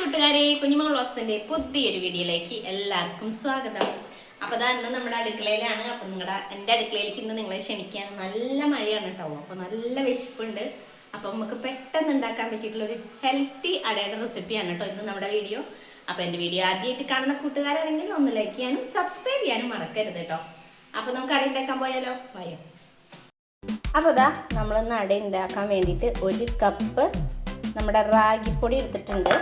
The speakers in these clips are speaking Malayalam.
കൂട്ടുകാരെ കുഞ്ഞുമകൾ ബ്ലോഗ്സിന്റെ പുതിയൊരു വീഡിയോയിലേക്ക് എല്ലാവർക്കും സ്വാഗതം. അപ്പൊ അതാ ഇന്ന് നമ്മുടെ അടുക്കളയിലാണ്. അപ്പൊ നിങ്ങളുടെ എന്റെ അടുക്കളയിലേക്ക് ഇന്ന് നിങ്ങളെ ക്ഷണിക്കാൻ നല്ല മഴയാണ് കേട്ടോ. അപ്പൊ നല്ല വിശപ്പുണ്ട്. അപ്പൊ നമുക്ക് പെട്ടെന്ന് ഉണ്ടാക്കാൻ പറ്റിയിട്ടുള്ള ഒരു ഹെൽത്തി അടയുടെ റെസിപ്പിയാണ് കേട്ടോ ഇന്ന് നമ്മുടെ വീഡിയോ അപ്പൊ എന്റെ വീഡിയോ ആദ്യമായിട്ട് കാണുന്ന കൂട്ടുകാരാണെങ്കിൽ ഒന്ന് ലൈക്ക് ചെയ്യാനും സബ്സ്ക്രൈബ് ചെയ്യാനും മറക്കരുത് കേട്ടോ. അപ്പൊ നമുക്ക് അട ഉണ്ടാക്കാൻ പോയാലോ? വയോ അപ്പോൾ ഇതാ നമ്മളിന്ന് അട ഉണ്ടാക്കാൻ വേണ്ടിയിട്ട് ഒരു കപ്പ് നമ്മുടെ റാഗിപ്പൊടി എടുത്തിട്ടുണ്ട്.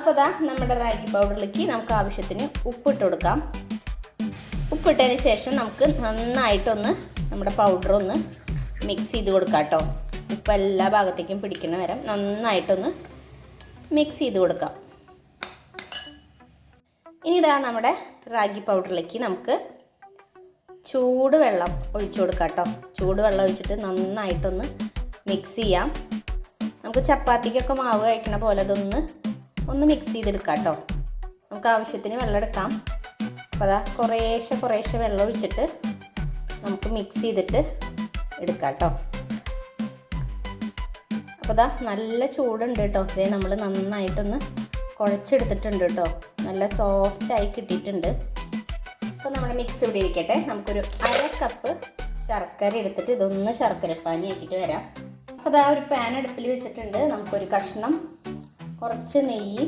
അപ്പോൾ ഇതാ നമ്മുടെ റാഗി പൗഡറിലേക്ക് നമുക്ക് ആവശ്യത്തിന് ഉപ്പിട്ട് കൊടുക്കാം. ഉപ്പിട്ടതിന് ശേഷം നമുക്ക് നന്നായിട്ടൊന്ന് നമ്മുടെ പൗഡർ ഒന്ന് മിക്സ് ചെയ്ത് കൊടുക്കാം കേട്ടോ. ഉപ്പ് എല്ലാ ഭാഗത്തേക്കും പിടിക്കുന്ന വരെ നന്നായിട്ടൊന്ന് മിക്സ് ചെയ്ത് കൊടുക്കാം. ഇനി ഇതാ നമ്മുടെ റാഗി പൗഡറിലേക്ക് നമുക്ക് ചൂട് വെള്ളം ഒഴിച്ചു കൊടുക്കാം കേട്ടോ. ചൂട് വെള്ളം ഒഴിച്ചിട്ട് നന്നായിട്ടൊന്ന് മിക്സ് ചെയ്യാം. നമുക്ക് ചപ്പാത്തിക്കൊക്കെ മാവ് കഴിക്കണ പോലെ അതൊന്ന് ഒന്ന് മിക്സ് ചെയ്തെടുക്കാം കേട്ടോ. നമുക്ക് ആവശ്യത്തിന് വെള്ളം എടുക്കാം. അപ്പോൾ അതാ കുറേശ്ശെ കുറേശ്ശെ വെള്ളം ഒഴിച്ചിട്ട് നമുക്ക് മിക്സ് ചെയ്തിട്ട് എടുക്കാം കേട്ടോ. അപ്പോൾ അതാ നല്ല ചൂടുണ്ട് കേട്ടോ. ഇതേ നമ്മൾ നന്നായിട്ടൊന്ന് കുഴച്ചെടുത്തിട്ടുണ്ട് കേട്ടോ. നല്ല സോഫ്റ്റായി കിട്ടിയിട്ടുണ്ട്. അപ്പോൾ നമ്മൾ മിക്സ് ഇവിടെ ഇരിക്കട്ടെ. നമുക്കൊരു അര കപ്പ് ശർക്കര എടുത്തിട്ട് ഇതൊന്ന് ശർക്കരപ്പാനി ആക്കിയിട്ട് വരാം. അപ്പോൾ അതാ ഒരു പാൻ അടുപ്പിൽ വെച്ചിട്ടുണ്ട്. നമുക്കൊരു കഷ്ണം കുറച്ച് നെയ്യ്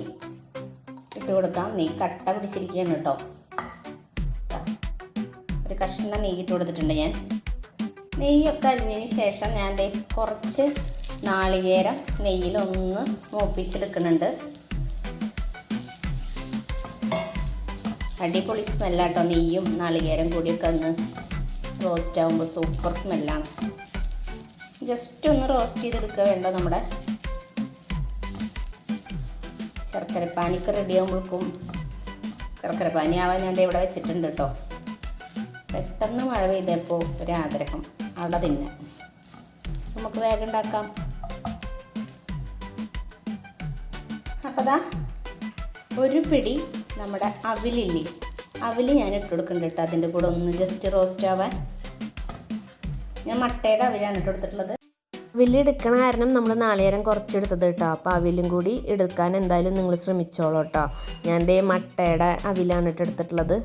ഇട്ട് കൊടുക്കാം. നെയ്യ് കട്ട പിടിച്ചിരിക്കുകയാണ് കേട്ടോ. ഒരു കഷ്ണം നെയ്യ് ഇട്ട് കൊടുത്തിട്ടുണ്ട് ഞാൻ. നെയ്യൊക്കെ അരിഞ്ഞതിന് ശേഷം ഞാൻ കുറച്ച് നാളികേരം നെയ്യിലൊന്ന് മൂപ്പിച്ചെടുക്കുന്നുണ്ട്. അടിപൊളി സ്മെല്ലാട്ടോ നെയ്യും നാളികേരം കൂടിയൊക്കെ ഒന്ന് റോസ്റ്റ് ആകുമ്പോൾ സൂപ്പർ സ്മെല്ലാണ് ജസ്റ്റ് ഒന്ന് റോസ്റ്റ് ചെയ്തെടുക്കുക വേണ്ട നമ്മുടെ? ശർക്കരപ്പാനിക്ക് റെഡി ആകുമ്പോഴേക്കും ശർക്കര പാനി ആവാൻ ഞാൻ ഇവിടെ വെച്ചിട്ടുണ്ട് കേട്ടോ പെട്ടെന്ന് മഴ പെയ്തപ്പോൾ ഒരു ആഗ്രഹം അവിടെ തിന്നെ നമുക്ക് വേഗം ഉണ്ടാക്കാം. അപ്പോൾ ദാ ഒരു പിടി നമ്മുടെ അവിലില്ലേ. അവിൽ ഞാൻ ഇട്ട് കൊടുക്കുന്നുണ്ട് കേട്ടോ അതിന്റെ കൂടെ ഒന്ന് ജസ്റ്റ് റോസ്റ്റ് ആവാൻ. ഞാൻ മട്ടയുടെ അവിലാണ് ഇട്ട് കൊടുത്തിട്ടുള്ളത്. അവിൽ എടുക്കണ കാരണം നമ്മൾ നാളികേരം കുറച്ചെടുത്തത് കേട്ടോ. അപ്പോൾ അവിലും കൂടി എടുക്കാൻ എന്തായാലും നിങ്ങൾ ശ്രമിച്ചോളൂ കേട്ടോ. ഞാൻ ദേ മട്ടയുടെ അവിലാണ് ഇട്ട് എടുത്തിട്ടുള്ളത്.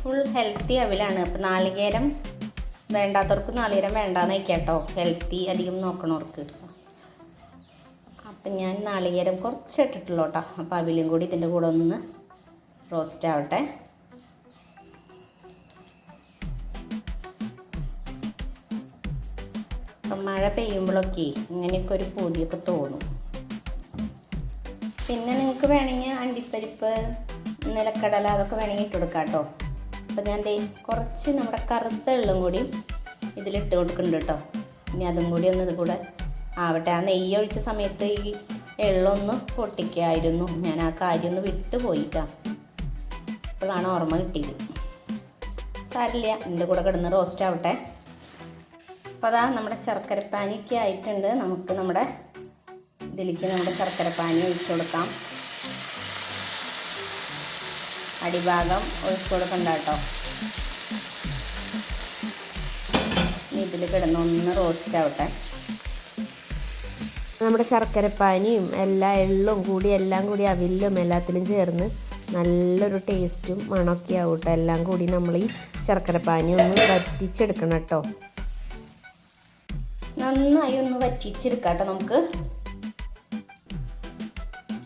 ഫുൾ ഹെൽത്തി അവിലാണ്. അപ്പോൾ നാളികേരം വേണ്ടാത്തവർക്ക് നാളികേരം വേണ്ടാന്ന് വയ്ക്കാം കേട്ടോ. ഹെൽത്തി അധികം നോക്കണവർക്ക്. അപ്പം ഞാൻ നാളികേരം കുറച്ച് ഇട്ടിട്ടുള്ളൂ കേട്ടോ. അപ്പോൾ അവിലും കൂടി ഇതിന്റെ കൂടെ ഒന്ന് റോസ്റ്റ് ആവട്ടെ. അപ്പം മഴ പെയ്യുമ്പോഴൊക്കെ ഇങ്ങനെയൊക്കെ ഒരു പൂതിയൊക്കെ തോന്നും. പിന്നെ നിങ്ങൾക്ക് വേണമെങ്കിൽ അണ്ടിപ്പരിപ്പ് നിലക്കടല അതൊക്കെ വേണമെങ്കിൽ ഇട്ട് കൊടുക്കാം കേട്ടോ. അപ്പം ഞാൻ ദേ കുറച്ച് നമ്മുടെ കറുത്ത എള്ളും കൂടി ഇതിലിട്ട് കൊടുക്കുന്നുണ്ട് കേട്ടോ. ഇനി അതും കൂടി ഒന്ന് ഇത് കൂടെ ആവട്ടെ. ആ നെയ്യ് ഒഴിച്ച സമയത്ത് ഈ എള്ളൊന്ന് പൊട്ടിക്കായിരുന്നു. ഞാൻ ആ കാര്യം ഒന്ന് വിട്ടുപോയിട്ടാ അപ്പോഴാണ് ഓർമ്മ കിട്ടിയത്. സാരില്ല എന്റെ കൂടെ കിടന്ന് റോസ്റ്റ് ആവട്ടെ. അപ്പോൾ അതാ നമ്മുടെ ശർക്കരപ്പാനിയൊക്കെ ആയിട്ടുണ്ട്. നമുക്ക് നമ്മുടെ ഇതിലേക്ക് നമ്മുടെ ശർക്കരപ്പാനി ഒഴിച്ചു കൊടുക്കാം. അടിഭാഗം ഒഴിച്ചു കൊടുക്കണ്ട കേട്ടോ. ഇതിൽ കിടന്ന് ഒന്ന് റോസ്റ്റ് ആവട്ടെ. നമ്മുടെ ശർക്കരപ്പാനിയും എല്ലാ എള്ളും കൂടി എല്ലാം കൂടി അവിലും എല്ലാത്തിലും ചേർന്ന് നല്ലൊരു ടേസ്റ്റും മണമൊക്കെ ആവട്ടെ. എല്ലാം കൂടി നമ്മൾ ഈ ശർക്കരപ്പാനി ഒന്ന് വറ്റിച്ചെടുക്കണം കേട്ടോ. നന്നായി ഒന്ന് വറ്റിച്ചെടുക്കാം കേട്ടോ നമുക്ക്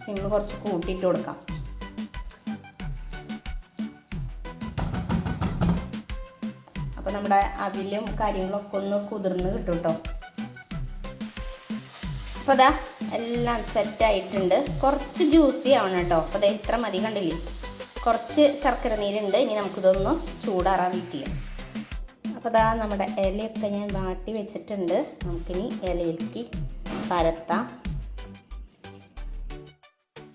സിമ്മ് കുറച്ച് കൂട്ടിയിട്ട് കൊടുക്കാം. അപ്പോൾ നമ്മുടെ അവിലും കാര്യങ്ങളൊക്കെ ഒന്ന് കുതിർന്ന് കിട്ടും കേട്ടോ അപ്പോൾ അതാ എല്ലാം സെറ്റ് ആയിട്ടുണ്ട്. കുറച്ച് ജ്യൂസി ആവണം കേട്ടോ അപ്പോൾ ഇത്ര മതി കണ്ടില്ലേ? കുറച്ച് ശർക്കര നീരുണ്ട്. ഇനി നമുക്കിതൊന്ന് ചൂടാറാൻ വീട്ടില്ല അപ്പോൾ അതാ നമ്മുടെ ഇലയൊക്കെ ഞാൻ വാട്ടി വെച്ചിട്ടുണ്ട്. നമുക്കിനി ഇലയിലേക്ക് പരത്താം.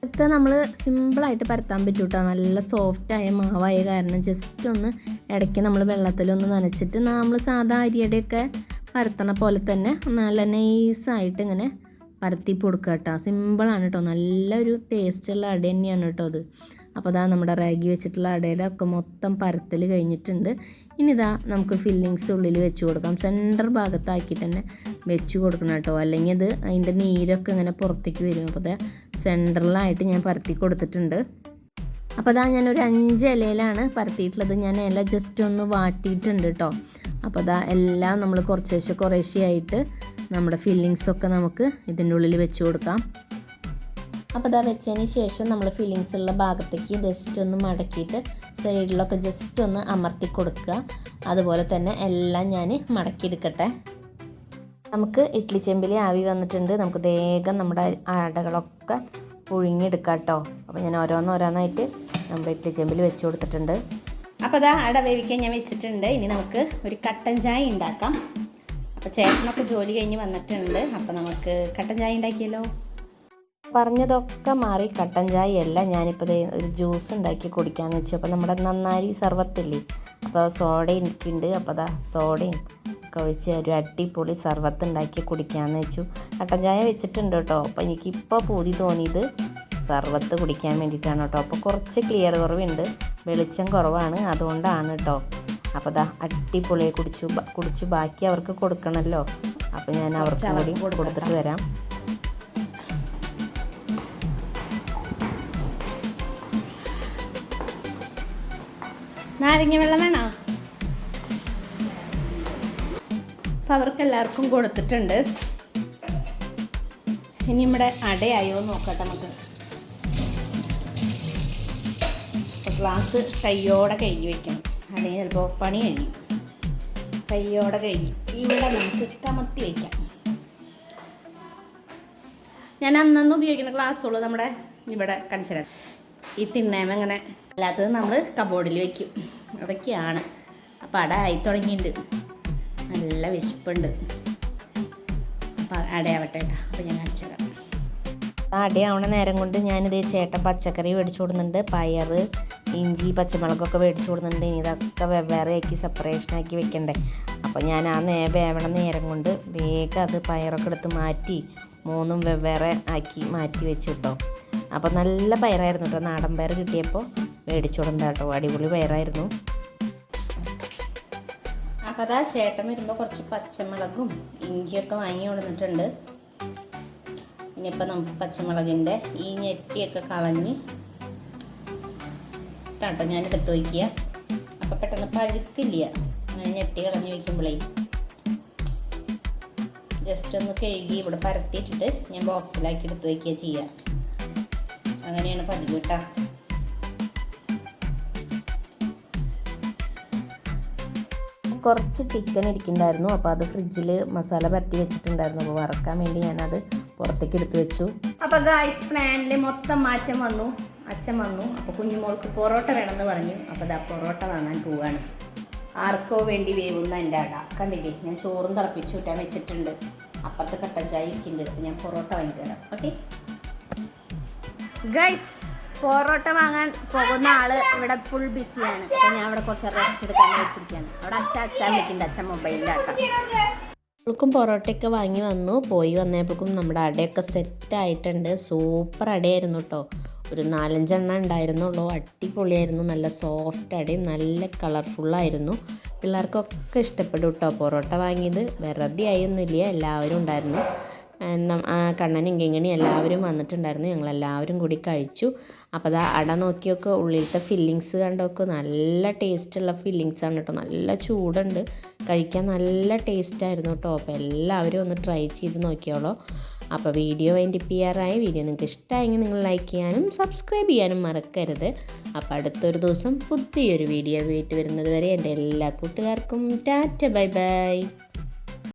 ഇത് നമ്മൾ സിമ്പിളായിട്ട് പരത്താൻ പറ്റും കേട്ടോ നല്ല സോഫ്റ്റായ മാവായ കാരണം ജസ്റ്റ് ഒന്ന് ഇടയ്ക്ക് നമ്മൾ വെള്ളത്തിലൊന്ന് നനച്ചിട്ട് നമ്മൾ സാധാ അരിയുടെയൊക്കെ പരത്തണ പോലെ തന്നെ നല്ല നൈസായിട്ട് ഇങ്ങനെ പരത്തി കേട്ടോ സിമ്പിളാണ് കേട്ടോ നല്ലൊരു ടേസ്റ്റുള്ള അടി തന്നെയാണ് കേട്ടോ അത്. അപ്പോൾ അതാ നമ്മുടെ റാഗി വെച്ചിട്ടുള്ള അടയുടെ ഒക്കെ മൊത്തം പരത്തൽ കഴിഞ്ഞിട്ടുണ്ട്. ഇനി ഇതാ നമുക്ക് ഫില്ലിങ്സ് ഉള്ളിൽ വെച്ച് കൊടുക്കാം. സെന്റർ ഭാഗത്താക്കിയിട്ട് തന്നെ വെച്ച് കൊടുക്കണം കേട്ടോ. അല്ലെങ്കിൽ അത് അതിന്റെ നീരൊക്കെ ഇങ്ങനെ പുറത്തേക്ക് വരും. അപ്പോൾ അതെ സെന്ററിലായിട്ട് ഞാൻ പരത്തി കൊടുത്തിട്ടുണ്ട്. അപ്പോൾ അതാ ഞാൻ ഒരു അഞ്ച് ഇലയിലാണ് പരത്തിയിട്ടുള്ളത്. ഞാൻ ഇല ജസ്റ്റ് ഒന്ന് വാട്ടിയിട്ടുണ്ട് കേട്ടോ. അപ്പോൾ അതാ എല്ലാം നമ്മൾ കുറച്ചേശ്ശെ കുറേശ്ശെ ആയിട്ട് നമ്മുടെ ഫില്ലിങ്സൊക്കെ നമുക്ക് ഇതിന്റെ ഉള്ളിൽ വെച്ച് കൊടുക്കാം. അപ്പോൾ ഇതാ വെച്ചതിന് ശേഷം നമ്മൾ ഫില്ലിങ്സ് ഉള്ള ഭാഗത്തേക്ക് ജസ്റ്റ് ഒന്ന് മടക്കിയിട്ട് സൈഡിലൊക്കെ ജസ്റ്റ് ഒന്ന് അമർത്തി കൊടുക്കുക. അതുപോലെ തന്നെ എല്ലാം ഞാൻ മടക്കിയെടുക്കട്ടെ. നമുക്ക് ഇഡ്ലി ചെമ്പിൽ ആവി വന്നിട്ടുണ്ട്. നമുക്ക് വേഗം നമ്മുടെ അടകളൊക്കെ പുഴുങ്ങിയെടുക്കാം കേട്ടോ അപ്പോൾ ഞാൻ ഓരോന്നോരോന്നായിട്ട് നമ്മുടെ ഇഡ്ലി ചെമ്പിൽ വെച്ച് കൊടുത്തിട്ടുണ്ട്. അപ്പോൾ അതാ അട വേവിക്കാൻ ഞാൻ വെച്ചിട്ടുണ്ട്. ഇനി നമുക്ക് ഒരു കട്ടൻ ചായ ഉണ്ടാക്കാം. അപ്പോൾ ചേട്ടനൊക്കെ ജോലി കഴിഞ്ഞ് വന്നിട്ടുണ്ട്. അപ്പോൾ നമുക്ക് കട്ടൻ ചായ ഉണ്ടാക്കിയല്ലോ. പറഞ്ഞതൊക്കെ മാറി. കട്ടൻ ചായ അല്ല ഞാനിപ്പോൾ ഒരു ജ്യൂസ് ഉണ്ടാക്കി കുടിക്കാമെന്ന് വെച്ചു. അപ്പോൾ നമ്മുടെ നന്നാരി സർവത്തില്ലേ? അപ്പോൾ സോഡ എനിക്കുണ്ട്. അപ്പോൾ അതാ സോഡയും ഒക്കെ ഒഴിച്ച് ഒരു അടിപൊളി സർവത്ത് ഉണ്ടാക്കി കുടിക്കാമെന്ന് വെച്ചു. കട്ടൻ ചായ വെച്ചിട്ടുണ്ട് കേട്ടോ. അപ്പോൾ എനിക്കിപ്പോൾ പൂതി തോന്നിയത് സർവത്ത് കുടിക്കാൻ വേണ്ടിയിട്ടാണ് കേട്ടോ. അപ്പോൾ കുറച്ച് ക്ലിയർ കുറവുണ്ട്. വെളിച്ചം കുറവാണ്. അതുകൊണ്ടാണ് കേട്ടോ. അപ്പോൾ ദാ അടിപൊളിയെ കുടിച്ചു കുടിച്ചു. ബാക്കി അവർക്ക് കൊടുക്കണമല്ലോ അപ്പോൾ ഞാൻ അവർക്ക് കൂടി കൊടുത്തിട്ട് വരാം. നാരങ്ങ വെള്ളം വേണോ? അപ്പം അവർക്ക് എല്ലാവർക്കും കൊടുത്തിട്ടുണ്ട്. ഇനി നമ്മുടെ അടയായോ നോക്കട്ടെ നമുക്ക്. ഗ്ലാസ് കയ്യോടെ കഴുകി വെക്കണം. അല്ലെങ്കിൽ ചിലപ്പോൾ പണി കഴിയും കയ്യോടെ കഴുകി. ഇവിടെ നമുക്ക് കമത്തി വെക്കാം. ഞാൻ അന്നന്ന് ഉപയോഗിക്കുന്ന ഗ്ലാസ്സുള്ളൂ നമ്മുടെ ഇവിടെ കൺസിഡർ ഈ തിണ്ണേമ ഇങ്ങനെ അല്ലാത്തത് നമ്മൾ കബോർഡിൽ വെക്കും. അതൊക്കെയാണ് അപ്പോൾ അട ആയി തുടങ്ങിയിട്ടുണ്ട് നല്ല വിശപ്പുണ്ട്. അപ്പോൾ അടയാവട്ടെ കേട്ടോ അപ്പോൾ ഞാൻ തരാം. അടയാവണ നേരം കൊണ്ട് ഞാനിത് ചേട്ടൻ പച്ചക്കറി മേടിച്ചു കൊടുക്കുന്നുണ്ട്. പയർ ഇഞ്ചി പച്ചമുളകൊക്കെ മേടിച്ചു കൊടുക്കുന്നുണ്ട്. ഇനി ഇതൊക്കെ വെവ്വേറെ ആക്കി സെപ്പറേഷൻ ആക്കി വെക്കണ്ടേ. അപ്പോൾ ഞാൻ ആ നേ വേവണ നേരം കൊണ്ട് വേഗം അത് പയറൊക്കെ എടുത്ത് മാറ്റി മൂന്നും വെവ്വേറെ ആക്കി മാറ്റി വെച്ചു കേട്ടോ അപ്പോൾ നല്ല പയറായിരുന്നു കേട്ടോ നാടൻ പയർ കിട്ടിയപ്പോൾ മേടിച്ചോളും കേട്ടോ അടിപൊളി പയറായിരുന്നു. അപ്പോൾ അതാ ചേട്ടൻ വരുമ്പോൾ കുറച്ച് പച്ചമുളകും ഇഞ്ചിയൊക്കെ വാങ്ങി കൊടുത്തിട്ടുണ്ട്. ഇനിയിപ്പോൾ നമുക്ക് പച്ചമുളകിന്റെ ഈ ഞെട്ടിയൊക്കെ കളഞ്ഞ് കേട്ടോ ഞാനെടുത്ത് വയ്ക്കുക അപ്പോൾ പെട്ടെന്ന് പഴുക്കില്ല. അങ്ങനെ ഞെട്ടി കളഞ്ഞ് വയ്ക്കുമ്പോഴേ ജസ്റ്റ് ഒന്ന് കഴുകി ഇവിടെ പരത്തിയിട്ടിട്ട് ഞാൻ ബോക്സിലാക്കി എടുത്ത് വയ്ക്കുക ചെയ്യുക അങ്ങനെയാണ് പതിവ് കേട്ടോ. കുറച്ച് ചിക്കൻ ഇരിക്കുന്നുണ്ടായിരുന്നു. അപ്പോൾ അത് ഫ്രിഡ്ജിൽ മസാല പരട്ടി വെച്ചിട്ടുണ്ടായിരുന്നു. അപ്പോൾ വറക്കാൻ വേണ്ടി ഞാനത് പുറത്തേക്ക് എടുത്ത് വെച്ചു. അപ്പോൾ ഗായ്സ് പ്ലാനിൽ മൊത്തം മാറ്റം വന്നു. അച്ഛൻ വന്നു. അപ്പോൾ കുഞ്ഞുമോൾക്ക് പൊറോട്ട വേണമെന്ന് പറഞ്ഞു. അപ്പോൾ ദാ പൊറോട്ട വാങ്ങാൻ പോവാണ്. ആർക്കോ വേണ്ടി വേവുന്ന എന്റെ അട. കണ്ടില്ലേ? ഞാൻ ചോറും തിളപ്പിച്ചു വിട്ടാൻ വെച്ചിട്ടുണ്ട്. അപ്പുറത്ത് കട്ടൻ ചായ ഇരിക്കുന്നുണ്ട്. ഞാൻ പൊറോട്ട വാങ്ങിത്തരാം ഓക്കെ ഗൈസ് പൊറോട്ട വാങ്ങാൻ പോകുന്ന ആൾ ഇവിടെ ഫുൾ ബിസിയാണ് അപ്പൊ ഞാൻ ഇവിടെ കുറച്ച് റെസ്റ്റ് എടുക്കാൻ വെച്ചിരിക്കുകയാണ്. അവിടെ അച്ഛൻ അച്ഛൻ വിളിക്കുന്നുണ്ട്. അച്ഛൻ മൊബൈലിലാട്ടോ അവൾക്കും പൊറോട്ടയൊക്കെ വാങ്ങി വന്നു. പോയി വന്നപ്പോഴേക്കും നമ്മുടെ അടയൊക്കെ സെറ്റായിട്ടുണ്ട് സൂപ്പർ അടയായിരുന്നു കേട്ടോ ഒരു നാലഞ്ചെണ്ണം ഉണ്ടായിരുന്നുള്ളൂ. അടിപൊളിയായിരുന്നു. നല്ല സോഫ്റ്റ് അടയും നല്ല കളർഫുള്ളായിരുന്നു പിള്ളേർക്കൊക്കെ ഇഷ്ടപ്പെടും കേട്ടോ പൊറോട്ട വാങ്ങിയത്. വെറുതെ ആയൊന്നുമില്ല എല്ലാവരും ഉണ്ടായിരുന്നു. കണ്ണനും കിങ്ങണി എല്ലാവരും വന്നിട്ടുണ്ടായിരുന്നു. ഞങ്ങളെല്ലാവരും കൂടി കഴിച്ചു. അപ്പോൾ അത് അട നോക്കിയൊക്കെ ഉള്ളിലത്തെ ഫില്ലിങ്സ് കണ്ടൊക്കെ? നല്ല ടേസ്റ്റുള്ള ഫില്ലിങ്സ് ആണ് കേട്ടോ. നല്ല ചൂടുണ്ട്. കഴിക്കാൻ നല്ല ടേസ്റ്റായിരുന്നു കേട്ടോ. അപ്പോൾ എല്ലാവരും ഒന്ന് ട്രൈ ചെയ്ത് നോക്കിയോളൂ. അപ്പോൾ വീഡിയോ അതിന്റെ പി ആറായി വീഡിയോ നിങ്ങൾക്ക് ഇഷ്ടമായെങ്കിൽ നിങ്ങൾ ലൈക്ക് ചെയ്യാനും സബ്സ്ക്രൈബ് ചെയ്യാനും മറക്കരുത്. അപ്പോൾ അടുത്തൊരു ദിവസം പുതിയൊരു വീഡിയോ ആയിട്ട് വരുന്നത് വരെ എന്റെ എല്ലാ കൂട്ടുകാർക്കും ടാറ്റ ബൈ ബൈ.